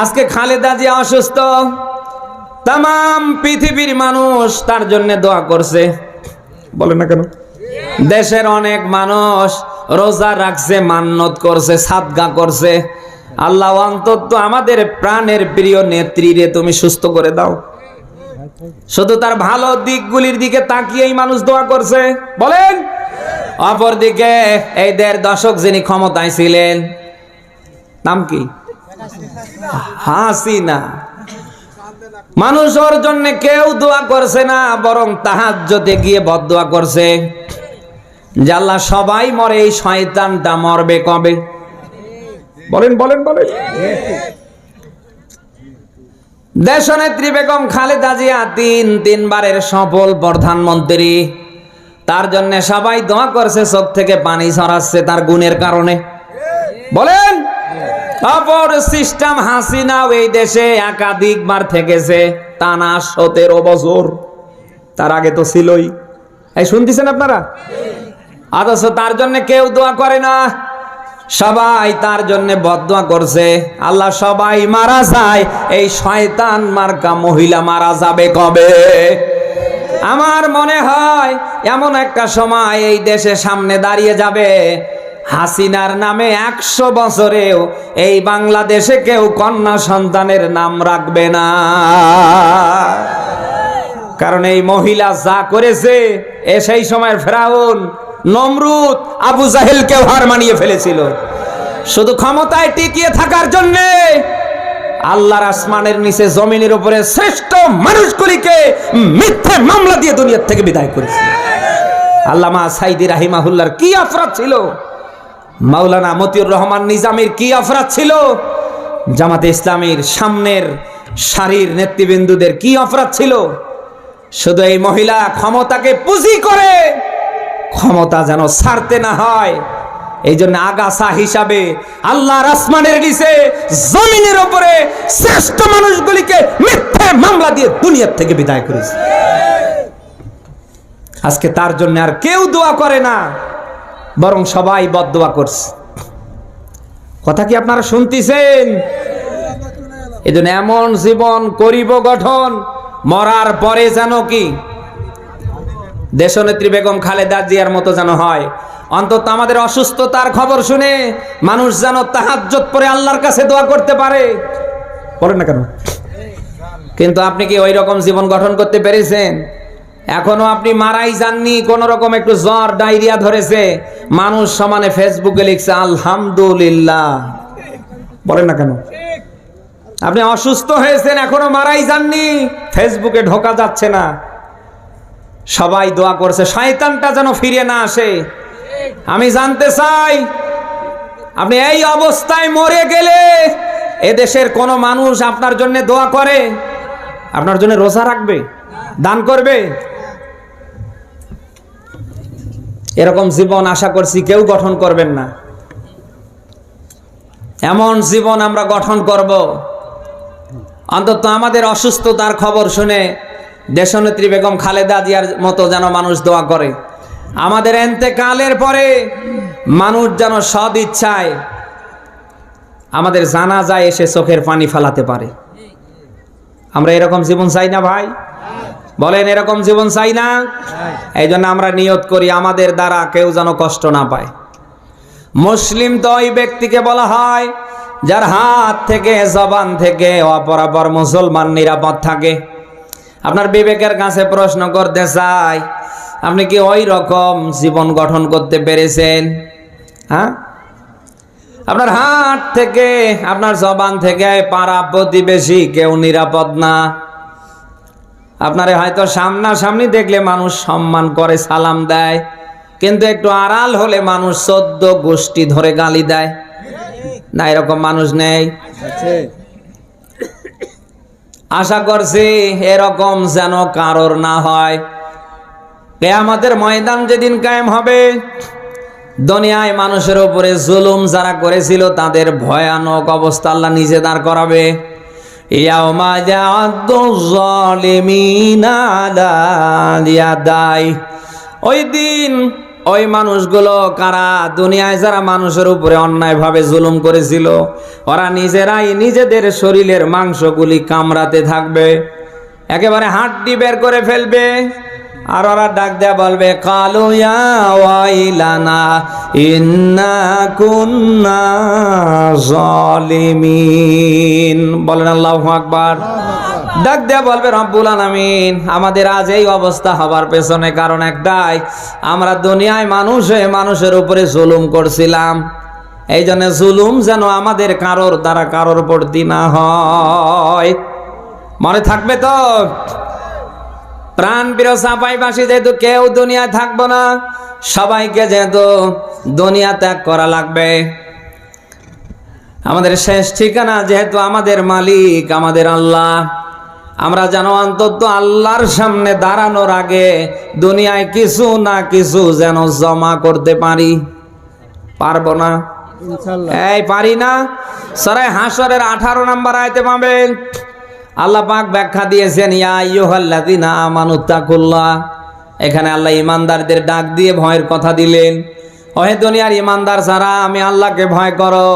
আজকে খালেদা জিয়া অসুস্থ। তাম পৃথিবীর মানুষ তার জন্য দোয়া করছে। বলে না কেন? দেশের অনেক মানুষ রোজা রাখছে মান্নত করছে সাদগা করছে। আল্লাহ অন্তত আমাদের প্রাণের প্রিয় নেত্রী রে তুমি সুস্থ করে দাও। শুধু তার ভালো দিকগুলির দিকে তাকিয়েই মানুষ দোয়া করছে। বলেন। অপরদিকে এই দেড় দশক যিনি ক্ষমতায় ছিলেন নাম কি? হাসিনা। মানুষ ওর জন্য কেউ দোয়া করছে না, বরং তাহাজ্জতে গিয়ে বদোয়া করছে। আল্লাহ সবাই মরে, এই শয়তানটা মরবে কবে? বলেন বলেন বলেন। দেশনেত্রী বেগম খালেদা জিয়া তিন, তিনবারের সফল প্রধানমন্ত্রী। তার জন্য সবাই দোয়া করছে, চোখ থেকে পানি ছড়াচ্ছে তার গুণের কারণে। বলেন। অপর সিস্টেম হাসিনাও এই দেশে একাধিকবার থেকেছে, টানা সতেরো বছর। তার আগে তো ছিলই। এই শুনতেছেন আপনারা? অথচ তার জন্য কেউ দোয়া করে না। সবাই তার জন্য বদোয়া করছে। আল্লাহ সবাই মারা যায়, এই শয়তান মার্কা মহিলা মারা যাবে কবে? আমার মনে হয় এমন একটা সময় এই দেশে সামনে দাঁড়িয়ে যাবে। হাসিনার নামে একশো বছরেও এই বাংলাদেশে কেউ কন্যা সন্তানের নাম রাখবে না। কারণ এই মহিলা যা করেছে, এ সেই সময়ের ফেরাউন, নমরুদ, আবু জাহেলকেও হার মানিয়ে ফেলেছিল। শুধু ক্ষমতায় টিকিয়ে থাকার জন্যে আল্লাহর আসমানের নিচে জমিনের উপরে শ্রেষ্ঠ মানুষগুলিকে মিথ্যে মামলা দিয়ে দুনিয়ার থেকে বিদায় করেছে। আল্লামা সাইদি রাহিমাহুল্লার কি অপরাধ ছিল? মাওলানা মতিউর রহমান নিজামের কি অপরাধ ছিল? জামাতে ইসলামীর সামনের সারির নেতৃবৃন্দুদের কি অপরাধ ছিল? শুধু এই মহিলা ক্ষমতাকে পুঁজি করে ক্ষমতা যেন ছাড়তে না হয়। এই জন্য আগাছা হিসাবে আল্লাহ আসমানের নিচে, জমিনের উপরে শ্রেষ্ঠ মানুষগুলিকে মিথ্যে মামলা দিয়ে দুনিয়ার থেকে বিদায় করেছে। আজকে তার জন্য আর কেউ দোয়া করে না। বরং সবাই বদোয়া করছে। কথা কি আপনারা শুনতেছেন? এই জন্য এমন জীবন করিব গঠন, মরার পরে যেন কি? দেশনেত্রী বেগম খালেদা জিয়ার মতো যেন হয়। অন্তত আমাদের অসুস্থতার খবর শুনে মানুষ যেন তাহাজ্জত পরে আল্লাহর কাছে দোয়া করতে পারে। বলেন না কেন? কিন্তু আপনি কি ওই রকম জীবন গঠন করতে পেরেছেন? এখনও আপনি মারাই যাননি, কোন রকম একটু জ্বর, ডায়রিয়া ধরেছে। মানুষ সমানে ফেসবুকে লিখছে, আলহামদুলিল্লাহ। বলেন না কেন? আপনি অসুস্থ হয়েছেন, এখনও মারাই যাননি। ফেসবুকে ঢোকা যাচ্ছে না। সবাই দোয়া করছে, শয়তানটা যেন ফিরে না আসে। আমি জানতে চাই, আপনি এই অবস্থায় মরে গেলে এদেশের কোন মানুষ আপনার জন্য দোয়া করে? আপনার জন্য রোজা রাখবে? দান করবে? এরকম জীবন আশা করছি কেউ গঠন করবেন না। এমন জীবন আমরা গঠন করব। অন্তত আমাদের অসুস্থতার খবর শুনে দেশনেত্রী বেগম খালেদা জিয়ার মতো যেন মানুষ দোয়া করে। আমাদের এন্তেকালের পরে মানুষ যেন সদ ইচ্ছায় আমাদের জানা যায় এসে চোখের পানি ফেলাতে পারে। আমরা এরকম জীবন চাই না ভাই? বলেন এরকম জীবন চাই না। এই জন্য আমরা নিয়ত করি আমাদের দ্বারা কেউ যেন কষ্ট না পায়। মুসলিম তো ওই ব্যক্তিকে বলা হয় যার হাত থেকে জবান থেকে অপরাপর মুসলমান নিরাপদ থাকে। আপনার বিবেকের কাছে প্রশ্ন করতে চাই আপনি কি ওই রকম জীবন গঠন করতে পেরেছেন? হ্যাঁ? আপনার হাত থেকে আপনার জবান থেকে পাড়া প্রতিবেশী কেউ নিরাপদ না। আপনারে হয়তো সামনাসামনি দেখলে মানুষ সম্মান করে, সালাম দেয়, কিন্তু একটু আড়াল হলে মানুষ চোদ্দ গোষ্ঠী ধরে গালি দেয়। না, এরকম মানুষ নেই। আশা করছি এরকম যেন কারোর না হয়। আমাদের ময়দান যেদিন কায়েম হবে, দুনিয়ায় মানুষের উপরে জুলুম যারা করেছিল, তাদের ভয়ানক অবস্থা আল্লাহ নিজে দাঁড় করাবে। ইয়াউমা যা'আদু যালিমিনা আলা ইয়াদাই। ওই দিন ওই মানুষগুলো কারা? দুনিয়ায় যারা মানুষের উপরে অন্যায়ভাবে জুলুম করেছিল, ওরা নিজেরাই নিজেদের শরীরের মাংসগুলি কামড়াতে থাকবে, একেবারে হাড্ডি বের করে ফেলবে। আর ওরা ডাক দেয়া বলবে, কালু ইয়া ওয়াইলানা ইন্না কুন্না বলেন আল্লাহু আকবার। ডাক দেয়া বলবে রব্বুল আলামিন, আমাদের আজ এই অবস্থা হবার পেছনে কারণ একটাই, আমরা দুনিয়ায় মানুষ মানুষের উপরে জুলুম করছিলাম। এই জন্য জুলুম যেন আমাদের কারোর দ্বারা কারোর প্রতি না হয়। মনে থাকবে তো? প্রাণ প্রিয় সাপাইবাসী যেহেতু কেউ দুনিয়ায় থাকব না সবাইকে যেহেতু দুনিয়া ত্যাগ করা লাগবে আমাদের শেষ ঠিকানা যেহেতু আমাদের মালিক আমাদের আল্লাহ আমরা যেন অন্তত আল্লাহর সামনে দাঁড়ানোর আগে দুনিয়ায় কিছু না কিছু যেন জমা করতে পারি। পারব না? এই পারি না? সরাই হাসরের আঠারো নাম্বার আয়তে পাবেন। আল্লাহ পাক ব্যাখ্যা দিয়েছেন ইয়া ইয়ুহাল্লাযিনা আমানুত্তাকুল্লাহ এখানে আল্লাহ ইমানদারদের ডাক দিয়ে ভয়ের কথা দিলেন, ওহে দুনিয়ার ইমানদার সারা আমি আল্লাহকে ভয় করো।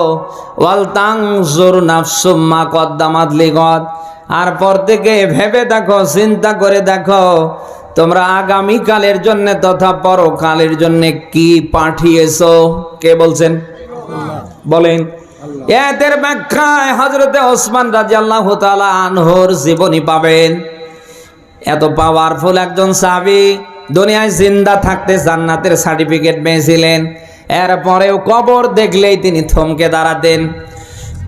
ওয়াল তাংজুর নাফসুম্মা কদ্দামাত লিগত আর পর থেকে ভেবে দেখো, চিন্তা করে দেখো, তোমরা আগামী কালের জন্য তথা পরকালের জন্য কি পাঠিয়েছো? কে বলছেন? বলেন, এদের ব্যাখ্যায় হজরতে ওসমান রাজি আল্লাহ আনহর জীবনী পাবেন। এত পাওয়ারফুল একজন সাবি দুনিয়ায় জিন্দা থাকতে জান্নাতের সার্টিফিকেট পেয়েছিলেন। এরপরেও কবর দেখলেই তিনি থমকে দাঁড়াতেন।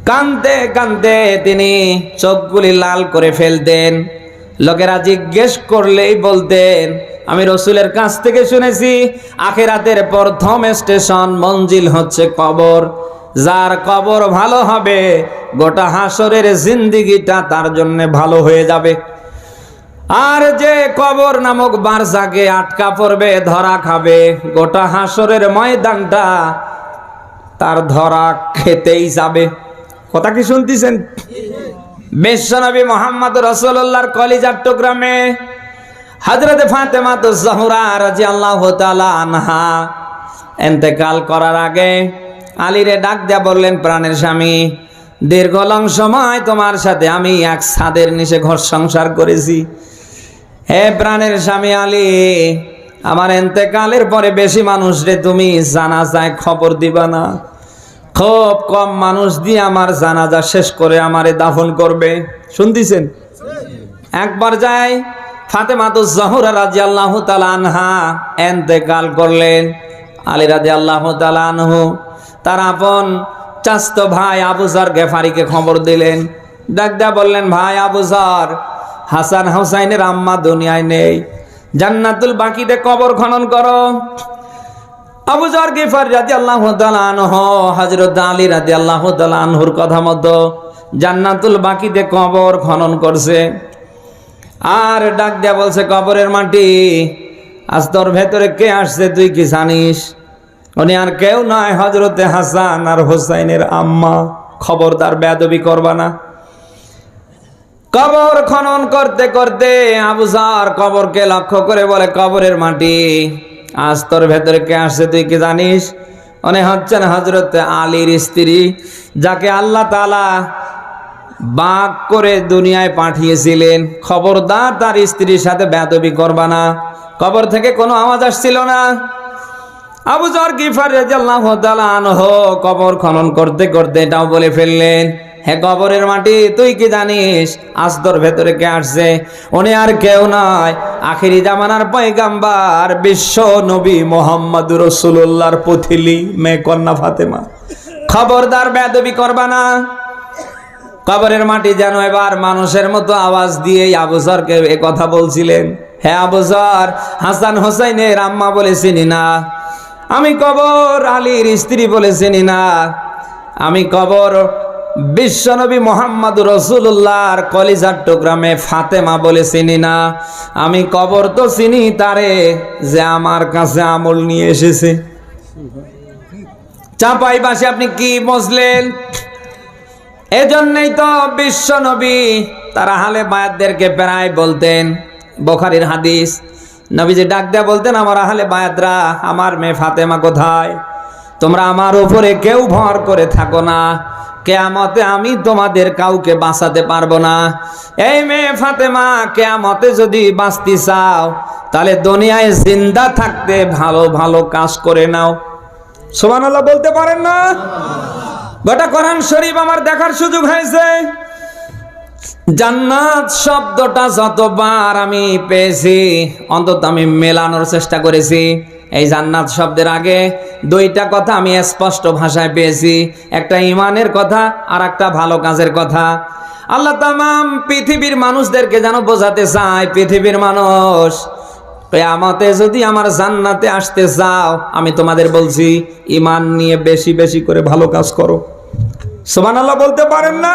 কানতে কানতে তিনি চোখগুলি লাল করে ফেলতেন। লোকেরা জিজ্ঞেস করলেই বলতেন, আমি রসুলের কাছ থেকে শুনেছি, আখেরাতের প্রথম স্টেশন মঞ্জিল হচ্ছে কবর। যার কবর ভালো হবে, গোটা হাসরের জিন্দিগিটা তার জন্য ভালো হয়ে যাবে। আর যে কবর নামক বারজাকে আটকা পড়বে, ধরা খাবে। গোটা হাসরের ময়দানটা তার ধরা খেতেই যাবে। কথা কি শুনতেছেন? বিশ্বনবী মোহাম্মদ রসুল্লাহর কলিজার টুকরামে হজরত ফাতেমা তো জহুরা রাজি আল্লাহ আনহা এতেকাল করার আগে আলীরে ডাক দেয়া বললেন, প্রাণের স্বামী, দীর্ঘ লং সময় তোমার সাথে আমি এক ছাদের নিচে ঘর সংসার করেছি। হে প্রাণের স্বামী আলী, আমার এতেকালের পরে বেশি মানুষ রে, তুমি জানাজায় খবর দিবা না। খুব কম মানুষ দিয়ে আমার জানাজা শেষ করে আমারে দাফন করবে। শুনতেছেন? একবার যায় ফাতেমা তো জহুরা রাজি আল্লাহ আনহা এন্তেকাল করলেন আলী রাজি আল্লাহ আনহু তার আপন চাস্ত ভাই আবুজার গেফারিকে খবর দিলেন। ডাকদা বললেন, ভাই আবুজার হাসান হুসাইনের আম্মা দুনিয়ায় নেই। জান্নাতুল বাকিতে কবর খনন করো। আবু জর গিফার রাজি আল্লাহ আনহ হজরত আলী রাজি আল্লাহ আনহুর কথা মতো জান্নাতুল বাকিতে কবর খনন করছে। আর ডাক দেয়া বলছে, কবরের মাটি, আজ তোর ভেতরে কে আসছে তুই কি জানিস? উনি, আর কেউ নয় হজরতে হাসান আর হোসাইনের আম্মা। খবরদার বেদবি করবা না। কবর খনন করতে করতে আবুজার কবরকে লক্ষ্য করে বলে, কবরের মাটি, আজ তোর ভেতরে কে আসছে তুই কি জানিস? উনি হচ্ছেন হজরত আলীর স্ত্রী, যাকে আল্লাহ তালা বাঘ করে দুনিয়ায় পাঠিয়েছিলেন। খবরদার তার স্ত্রীর সাথে বেদবি করবা না। কবর থেকে কোনো আওয়াজ আসছিল না। আবু জর গিফার রাদিয়াল্লাহু তাআলা আনহু কবর খনন করতে করতে এটাও বলে ফেললেন। হে কবরের মাটি, তুই কি জানিস? আস্তর ভেতরে কে আসছে? উনি আর কেউ নয় আখিরি জামানার পয়গাম্বার, বিশ্ব নবী মোহাম্মদ রসুল্লাহর পথিলি মে কন্যা ফাতেমা। খবরদার বেদবি করবা না। কবরের মাটি যেন এবার মানুষের মতো আওয়াজ দিয়ে আবুজরকে এ কথা বলছিলেন। হ্যাঁ আবুজর হাসান হোসাইনের আম্মা বলে চিনি না। আমি কবর, আলীর স্ত্রী বলে চিনি না। আমি কবর বিশ্বনবী মোহাম্মদ রসুল্লাহর কলিজার টুকরামে ফাতেমা বলে চিনি না। আমি কবর তো চিনি তারে যে আমার কাছে আমল নিয়ে এসেছে। চাপাই বাসে, আপনি কি বুঝলেন এজন্যই তো বিশ্বনবী তারা হালে বায়াতদেরকে প্রায় বলতেন, বখারির হাদিস, নবীজি ডাক দেয়া বলতেন, আমার আহলে বায়াতরা, আমার মেয়ে ফাতেমা কোথায়? তোমরা আমার উপরে কেউ ভর করে থাকো না। কেয়ামতে আমি তোমাদের কাউকে বাঁচাতে পারব না। এই মেয়ে ফাতেমা, কেয়ামতে যদি বাঁচতে চাও, তাহলে দুনিয়ায় জিন্দা থাকতে ভালো ভালো কাজ করে নাও। সোমান বলতে পারেন না? গোটা কোরআন শরীফ আমার দেখার সুযোগ হয়েছে। জান্নাত শব্দটা যতবার আমি পেয়েছি, অন্তত আমি মেলানোর চেষ্টা করেছি। এই জান্নাত শব্দের আগে দুইটা কথা আমি স্পষ্ট ভাষায় পেয়েছি। একটা ইমানের কথা আর একটা ভালো কাজের কথা। আল্লাহ তামাম পৃথিবীর মানুষদেরকে যেন বোঝাতে চায়, পৃথিবীর মানুষ আমাতে যদি আমার জান্নাতে আসতে চাও, আমি তোমাদের বলছি, ইমান নিয়ে বেশি বেশি করে ভালো কাজ করো। সোমান আল্লাহ বলতে পারেন না?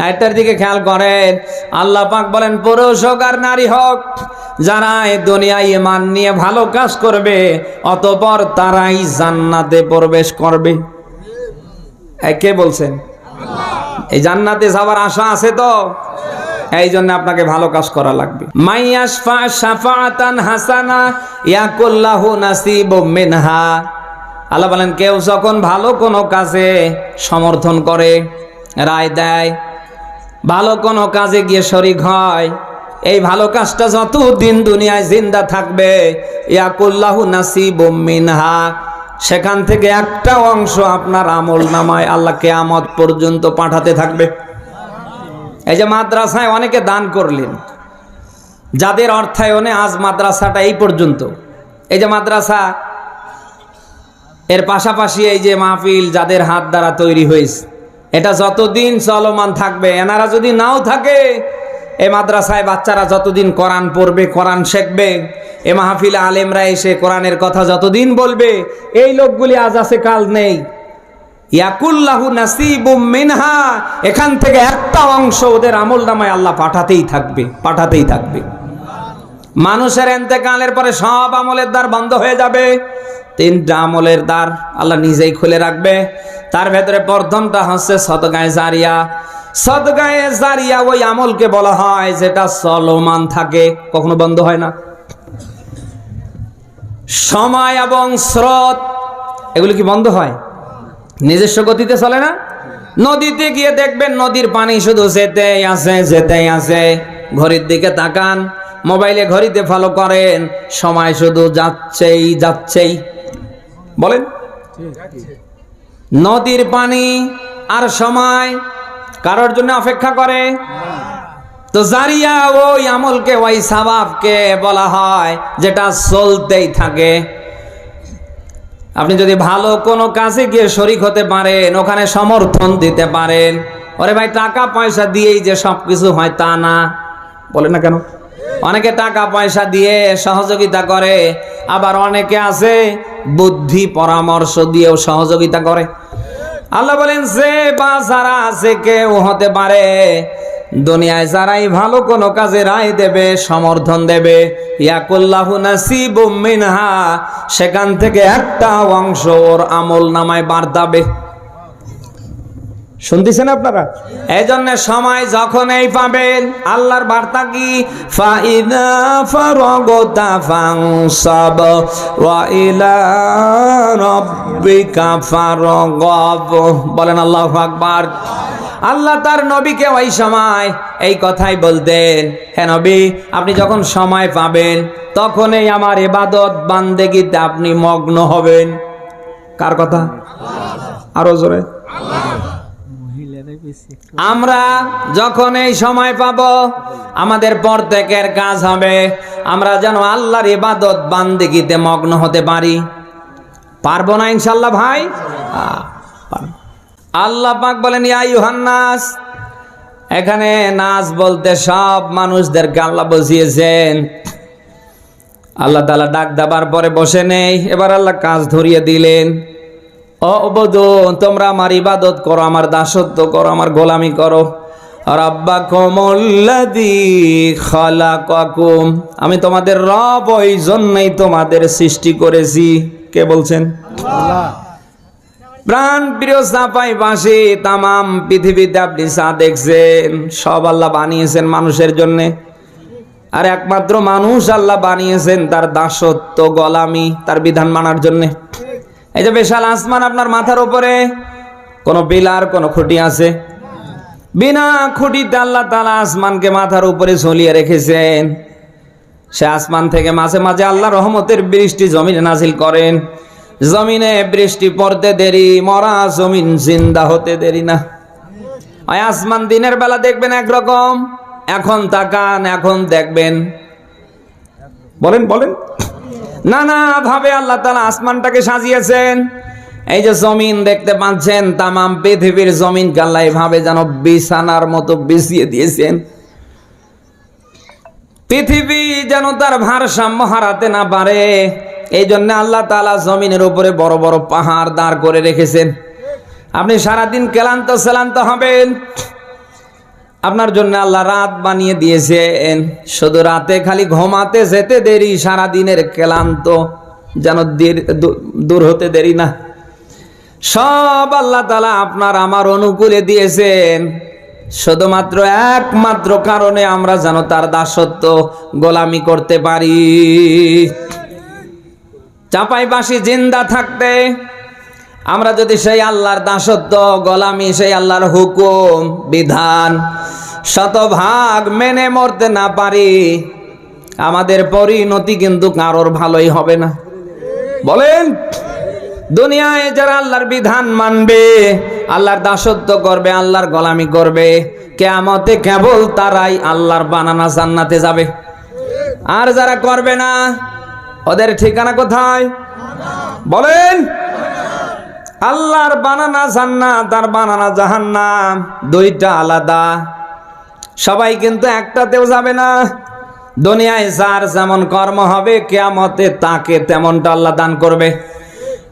এটার দিকে খেয়াল করেন। আল্লাহ পাক বলেন পুরুষ হোক আর নারী হোক যারা এই দুনিয়ায় ইমান নিয়ে ভালো কাজ করবে অতপর তারাই জান্নাতে প্রবেশ করবে। এ, কে বলছেন? এই জান্নাতে যাওয়ার আশা আছে তো? এই জন্য আপনাকে ভালো কাজ করা লাগবে। মাইয়াশফা শাফাতান হাসানা ইয়াকুল্লাহু নাসিবুম মিনহা। আল্লাহ বলেন কেউ যখন ভালো কোনো কাজে সমর্থন করে রায় দেয় ভালো কোনো কাজে গিয়ে শরিক হয়। এই ভালো কাজটা যতদিন দুনিয়ায় জিন্দা থাকবে, ইয়াকুল্লাহু নাসিবুম মিনহা। সেখান থেকে একটা অংশ আপনার আমল নামায় আল্লাহ কেয়ামত পর্যন্ত পাঠাতে থাকবে। এই যে মাদ্রাসায় অনেকে দান করলেন। যাদের অর্থায়নে আজ মাদ্রাসাটা এই পর্যন্ত। এই যে মাদ্রাসা, এর পাশাপাশি এই যে মাহফিল যাদের হাত দ্বারা তৈরি হয়েছে। এটা যতদিন চলমান থাকবে, এনারা যদি নাও থাকে, এ মাদ্রাসায় বাচ্চারা যতদিন কোরআন পড়বে, কোরআন শিখবে, এ মাহফিলে আলেমরা এসে কোরআনের কথা যতদিন বলবে, এই লোকগুলি আজ আছে, কাল নেই। ইয়াকুল্লাহু মিনহা, এখান থেকে একটা অংশ ওদের আমল নামায় আল্লাহ পাঠাতেই থাকবে পাঠাতেই থাকবে। মানুষের এন্তেকালের পরে সব আমলের দ্বার বন্ধ হয়ে যাবে। তিনটা আমলের দ্বার আল্লাহ নিজেই খুলে রাখবে। তার ভেতরে প্রথমটা হচ্ছে সদগায়ে জারিয়া। সদগায়ে জারিয়া ওই আমলকে বলা হয় যেটা চলমান থাকে। কখনো বন্ধ হয় না। সময় এবং স্রোত, এগুলি কি বন্ধ হয়? নিজস্ব গতিতে চলে না? নদীতে গিয়ে দেখবেন নদীর পানি শুধু যেতেই আছে যেতেই আছে। ঘড়ির দিকে তাকান, মোবাইলে ঘড়িতে ফলো করেন, সময় শুধু যাচ্ছেই যাচ্ছেই। বলেন। নদীর পানি আর সময় কারোর জন্য অপেক্ষা করে? তো জারিয়া ওই আমলকে, ওই সাবাবকে বলা হয়, যেটা চলতেই থাকে। আপনি যদি ভালো কোনো কাজে গিয়ে শরিক হতে পারেন, ওখানে সমর্থন দিতে পারেন। ওরে ভাই, টাকা পয়সা দিয়েই যে সব কিছু হয় তা না। বলে না কেন? অনেকে টাকা পয়সা দিয়ে সহযোগিতা করে, আবার অনেকে আছে বুদ্ধি পরামর্শ দিয়েও সহযোগিতা করে। আল্লাহ বলেন, যে বা যারা আছে কেউ হতে পারে, দুনিয়ায় যারাই ভালো কোনো কাজে রায় দেবে, সমর্থন দেবে, ইয়াকুল্লাহু মিনহা, সেখান থেকে একটা অংশ ওর আমল নামায় বার্তাবে শুনতেছেন আপনারা? এই জন্য সময় যখন এই পাবেন, আল্লাহর বার্তা কি? বলেন আল্লাহু আকবার। আল্লাহ তার নবীকে ওই সময় এই কথাই বলতেন হ্যাঁ নবী, আপনি যখন সময় পাবেন, তখনই আমার এবাদত বান্দেগিতে আপনি মগ্ন হবেন। কার কথা? আরও জোরে। আমরা যখন এই সময় পাব, আমাদের প্রত্যেকের কাজ হবে, আমরা যেন আল্লাহর ইবাদত বান্দিগিতে মগ্ন হতে পারি। পারব না ইনশাল্লাহ ভাই? আল্লাহ পাক বলেন, ইয়া ইউহান্নাস এখানে নাচ বলতে সব মানুষদেরকে আল্লাহ বসিয়েছেন আল্লাহ তালা ডাক দাবার পরে বসে নেই, এবার আল্লাহ কাজ ধরিয়ে দিলেন। অবধ তোমরা আমার ইবাদত করো আমার দাসত্ব করো আমার গোলামি করো। রাব্বা কমল্লাদি খালাকাকুম। আমি তোমাদের রব ওই জন্যই তোমাদের সৃষ্টি করেছি। কে বলছেন? প্রাণ প্রিয় সাপাই বাসি তামাম পৃথিবীতে আপনি চা দেখছেন সব আল্লাহ বানিয়েছেন মানুষের জন্য। আর একমাত্র মানুষ আল্লাহ বানিয়েছেন তার দাসত্ব গোলামি তার বিধান মানার জন্য। এই যে বিশাল আসমান আপনার মাথার উপরে, কোনো বিলার, কোনো খুঁটি আছে? বিনা খুঁটিতে আল্লাহ তালা আসমানকে মাথার উপরে ঝুলিয়ে রেখেছেন। সে আসমান থেকে মাঝে মাঝে আল্লাহ রহমতের বৃষ্টি জমিনে নাজিল করেন। জমিনে বৃষ্টি পড়তে দেরি, মরা জমিন জিন্দা হতে দেরি না। আসমান দিনের বেলা দেখবেন একরকম, এখন তাকান, এখন দেখবেন। বলেন বলেন। নানা ভাবে আল্লাহ তালা আসমানটাকে সাজিয়েছেন। এই যে জমিন দেখতে পাচ্ছেন, তামাম পৃথিবীর জমিন কাল্লাই ভাবে যেন বিছানার মতো বিছিয়ে দিয়েছেন। পৃথিবী যেন তার ভারসাম্য হারাতে না পারে এই জন্য আল্লাহ তালা জমিনের উপরে বড় বড় পাহাড় দাঁড় করে রেখেছেন। আপনি সারাদিন ক্লান্ত সেলান্ত হবেন আপনার জন্য আল্লাহ রাত বানিয়ে দিয়েছেন। শুধু রাতে খালি ঘুমাতে যেতে দেরি সারা দিনের ক্লান্ত, যেন দূর হতে দেরি না। সব আল্লাহ তালা আপনার আমার অনুকূলে দিয়েছেন। শুধুমাত্র একমাত্র কারণে আমরা যেন তার দাসত্ব গোলামি করতে পারি। চাপাইবাসী জিন্দা থাকতে আমরা যদি সেই আল্লাহর দাসত্ব, গোলামি, সেই আল্লাহর হুকুম, বিধান শতভাগ মেনে মরতে না পারি, আমাদের পরিণতি কিন্তু কারোর ভালোই হবে না। বলেন, দুনিয়ায় যারা আল্লাহর বিধান মানবে, আল্লাহর দাসত্ব করবে, আল্লাহর গোলামি করবে, কেয়ামতে কেবল তারাই আল্লাহর বানানা জান্নাতে যাবে। আর যারা করবে না, ওদের ঠিকানা কোথায়? বলেন আল্লাহর বানানা জান্নাত আর বানানা জাহান্নাম, দুইটা আলাদা। সবাই কিন্তু একটাতেও যাবে না। দুনিয়ায় যার যেমন কর্ম হবে, কেয়ামতে তাকে তেমনটা আল্লাহ দান করবে।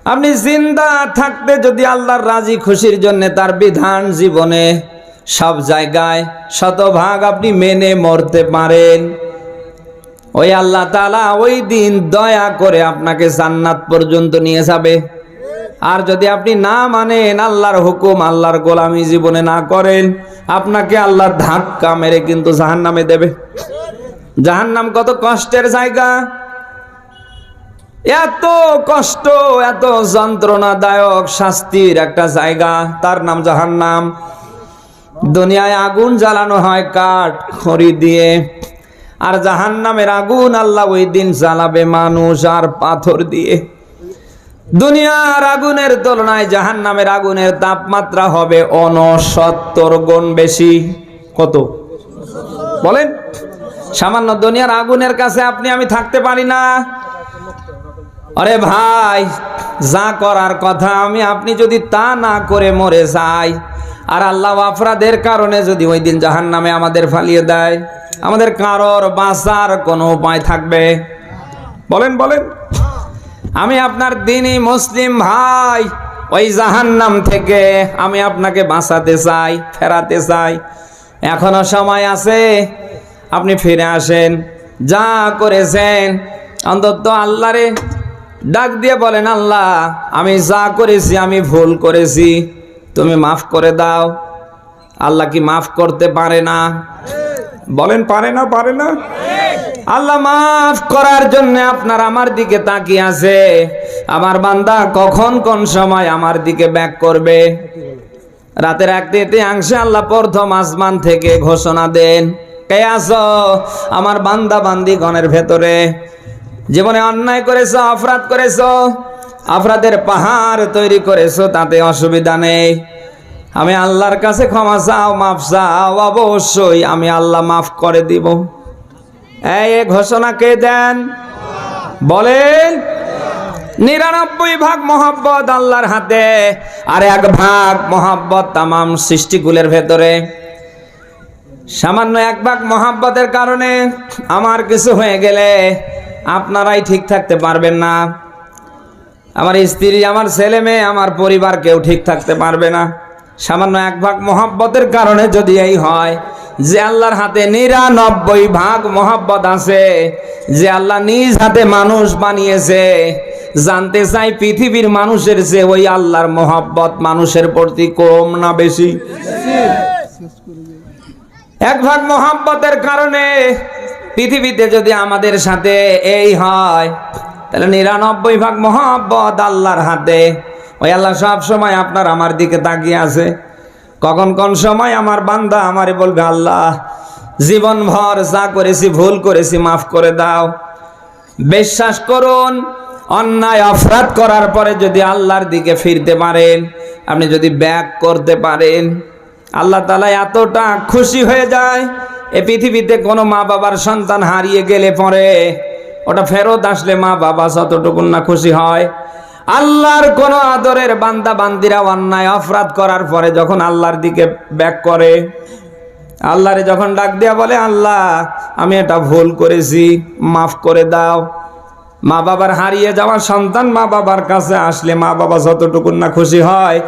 আপনি জিন্দা থাকতে যদি আল্লাহর রাজি খুশির জন্য তার বিধান জীবনে সব জায়গায় শতভাগ আপনি মেনে মরতে পারেন। ওই আল্লাহ তালা ওই দিন দয়া করে আপনাকে জান্নাত পর্যন্ত নিয়ে যাবে। আর যদি আপনি না মানেন আল্লাহর হুকুম, আল্লাহর গোলামি জীবনে না করেন, আপনাকে আল্লাহর ধাক্কা মেরে কিন্তু জাহান্নামে দেবে। জাহান্নাম কত কষ্টের জায়গা। এত কষ্ট, এত যন্ত্রণাদায়ক শাস্তির একটা জায়গা, তার নাম জাহান্নাম। দুনিয়ায় আগুন জ্বালানো হয় কাঠ, খড়ি দিয়ে। আর জাহান্নামের আগুন আল্লাহ ওই দিন জ্বালাবে মানুষ আর পাথর দিয়ে। দুনিয়ার আগুনের তুলনায় জাহান্নামের আগুনের তাপমাত্রা হবে অনসত্তর গুণ বেশি। কত? বলেন। সামান্য দুনিয়ার আগুনের কাছে আপনি, আমি থাকতে পারি না। আরে ভাই, যা করার কথা, আমি, আপনি যদি তা না করে মরে যাই, আর আল্লাহ আফরাদের কারণে যদি ওই দিন জাহান নামে আমাদের ফালিয়ে দেয়, আমাদের কারোর বাঁচার কোনো উপায় থাকবে? বলেন বলেন। আমি আপনার দিনই মুসলিম ভাই। ওই জাহান্নাম থেকে আমি আপনাকে বাঁচাতে চাই, ফেরাতে চাই। এখনও সময় আছে, আপনি ফিরে আসেন। যা করেছেন, অন্তত আল্লাহরে ডাক দিয়ে বলেন, আল্লাহ, আমি যা করেছি, আমি ভুল করেছি। তুমি মাফ করে দাও। আল্লাহ কি মাফ করতে পারে না? বলেন, পারে না পারে না? আল্লাহ মাফ করার জন্য আপনার আমার দিকে তাকিয়ে আছে। আমার বান্দা কখন কোন সময় আমার দিকে ব্যাক করবে? রাতের এক তৃতীয়াংশে আল্লাহ প্রথম আসমান থেকে ঘোষণা দেন, কে আসো আমার বান্দা বান্দি গণের ভেতরে, জীবনে অন্যায় করেছ, অপরাধ করেছ, অপরাধের পাহাড় তৈরি করেছ, তাতে অসুবিধা নেই। আমি আল্লাহর কাছে ক্ষমা চাও, মাফ চাও, অবশ্যই আমি আল্লাহ মাফ করে দিব। এ ঘোষণা কে দেন? বলেন, নিরানব্বই ভাগ মোহাব্বত আল্লাহর হাতে, আর এক ভাগ মোহাব্বত তামাম সৃষ্টিকুলের ভেতরে। সামান্য এক ভাগ মহাব্বতের কারণে আমার কিছু হয়ে গেলে আপনারাই ঠিক থাকতে পারবেন না। আমার স্ত্রী, আমার ছেলে মেয়ে, আমার পরিবার কেউ ঠিক থাকতে পারবে না। সামান্য এক ভাগ মহাব্বতের কারণে যদি এই হয় যে আল্লাহর হাতে নিরানব্বই ভাগ মহাব্বত আছে, যে আল্লাহ নিজ হাতে মানুষ বানিয়েছে, জানতে চাই পৃথিবীর মানুষের যে ওই আল্লাহর মহাব্বত মানুষের প্রতি কম না বেশি? এক ভাগ মহাব্বতের কারণে পৃথিবীতে যদি আমাদের সাথে এই হয়, তাহলে নিরানব্বই ভাগ মহাব্বত আল্লাহর হাতে। ওই আল্লাহ সব সময় আপনার আমার দিকে তাকিয়ে আছে। কখন কোন সময় আমার বান্দা আমারে বলবে, আল্লাহ জীবন ভর যা করেছি, ভুল করেছি, মাফ করে দাও। বিশ্বাস করুন, অন্যায়, অপরাধ করার পরে যদি আল্লাহর দিকে ফিরতে পারেন, আপনি যদি ব্যাক করতে পারেন, আল্লাহ তালা এতটা খুশি হয়ে যায়, এ পৃথিবীতে কোনো মা বাবার সন্তান হারিয়ে গেলে পরে ওটা ফেরত আসলে মা বাবা যতটুকুন না খুশি হয়। আল্লাহর কোন আদরের বান্দা বান্দিরা অন্যায়, অপরাধ করার পরে যখন আল্লাহর দিকে ব্যাক করে, আল্লাহরে যখন ডাক দেয়া বলে, আল্লাহ, আমি এটা ভুল করেছি, মাফ করে দাও। মা বাবার হারিয়ে যাওয়া সন্তান মা বাবার কাছে আসলে মা বাবা যতটুকুন না খুশি হয়,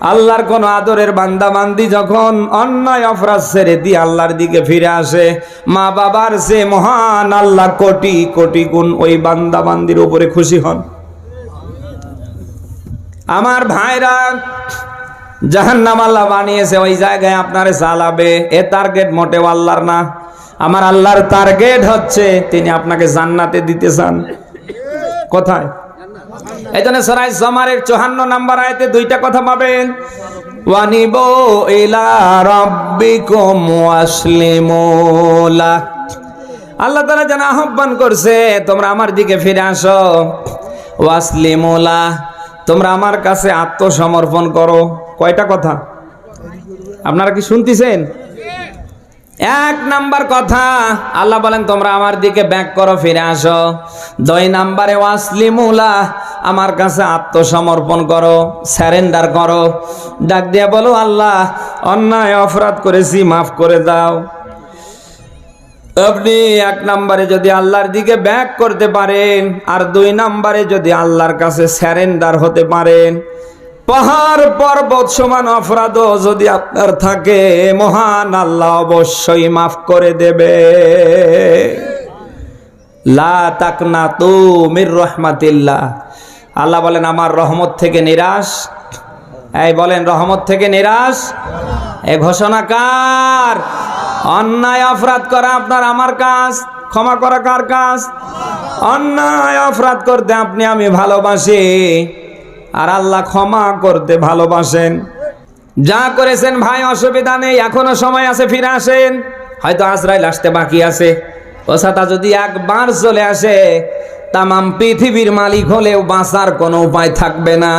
আল্লাহর কোন আদরের বান্দা বান্দি যখন অন্যায়, অপরাধ ছেড়ে দিয়ে আল্লাহর দিকে ফিরে আসে, মা বাবার সে মহান আল্লাহ কোটি কোটি গুণ ওই বান্দা বান্দির উপরে খুশি হন। আমার ভাইরা জাহান্নাম আল্লাহ বানিয়েছে, ওই জায়গায় আপনারে চালাবে এ টার্গেট মোটেও আল্লাহর না। আমার আল্লাহর টার্গেট হচ্ছে, তিনি আপনাকে জান্নাতে দিতে চান। কোথায়? এই জন্য সরাই জমারের চুহান্ন নাম্বার আয়তে দুইটা কথা পাবেন। ওয়ানিব ইলা রাব্বিকুম ওয়াসলিমুলা আল্লাহ তাআলা যেন আহ্বান করছে, তোমরা আমার দিকে ফিরে আসো। ওয়াসলিমুলা তোমরা আমার কাছে আত্মসমর্পণ করো। কয়টা কথা? আপনারা কি শুনতেছেন? এক নাম্বার কথা, আল্লাহ বলেন, তোমরা আমার দিকে ব্যাক করো, ফিরে আসো। দুই নাম্বারে, ওয়াসলিমুলা আমার কাছে আত্মসমর্পণ করো স্যারেন্ডার করো। ডাক দিয়ে বলো, আল্লাহ, অন্যায়, অপরাধ করেছি, মাফ করে দাও। আপনি এক নম্বরে যদি আল্লাহর দিকে ব্যাক করতে পারেন, আর দুই নম্বরে যদি আল্লাহর কাছে স্যারেন্ডার হতে পারেন, পাহাড় পর্বত সমান অপরাধও যদি আপনার থাকে, মহান আল্লাহ অবশ্যই মাফ করে দেবে। লা মির রহমাতিল্লাহ। আল্লাহ বলেন, আমার রহমত থেকে নিরাশ। এই বলেন, রহমত থেকে নিরাশ? এ ঘোষণা কার? অন্যায় অপরাধ করা আপনার আমার কাজ, ক্ষমা করা কার কাজ? অন্যায় অপরাধ করতে আপনি আমি ভালোবাসি, আর আল্লাহ ক্ষমা করতে ভালোবাসেন। যা করেছেন ভাই, অসুবিধা নেই, এখনও সময় আছে, ফিরে আসেন। হয়তো আজরাইল আসতে বাকি আছে। ওসাটা যদি একবার চলে আসে, তামাম পৃথিবীর মালিক হলেও বাঁচার কোনো উপায় থাকবে না।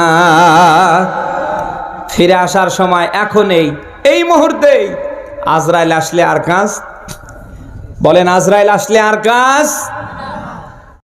ফিরে আসার সময় এখনই এই মুহূর্তেই আজরাইল আসলে আর কাজ? বলেন আজরাইল আসলে আর কাজ?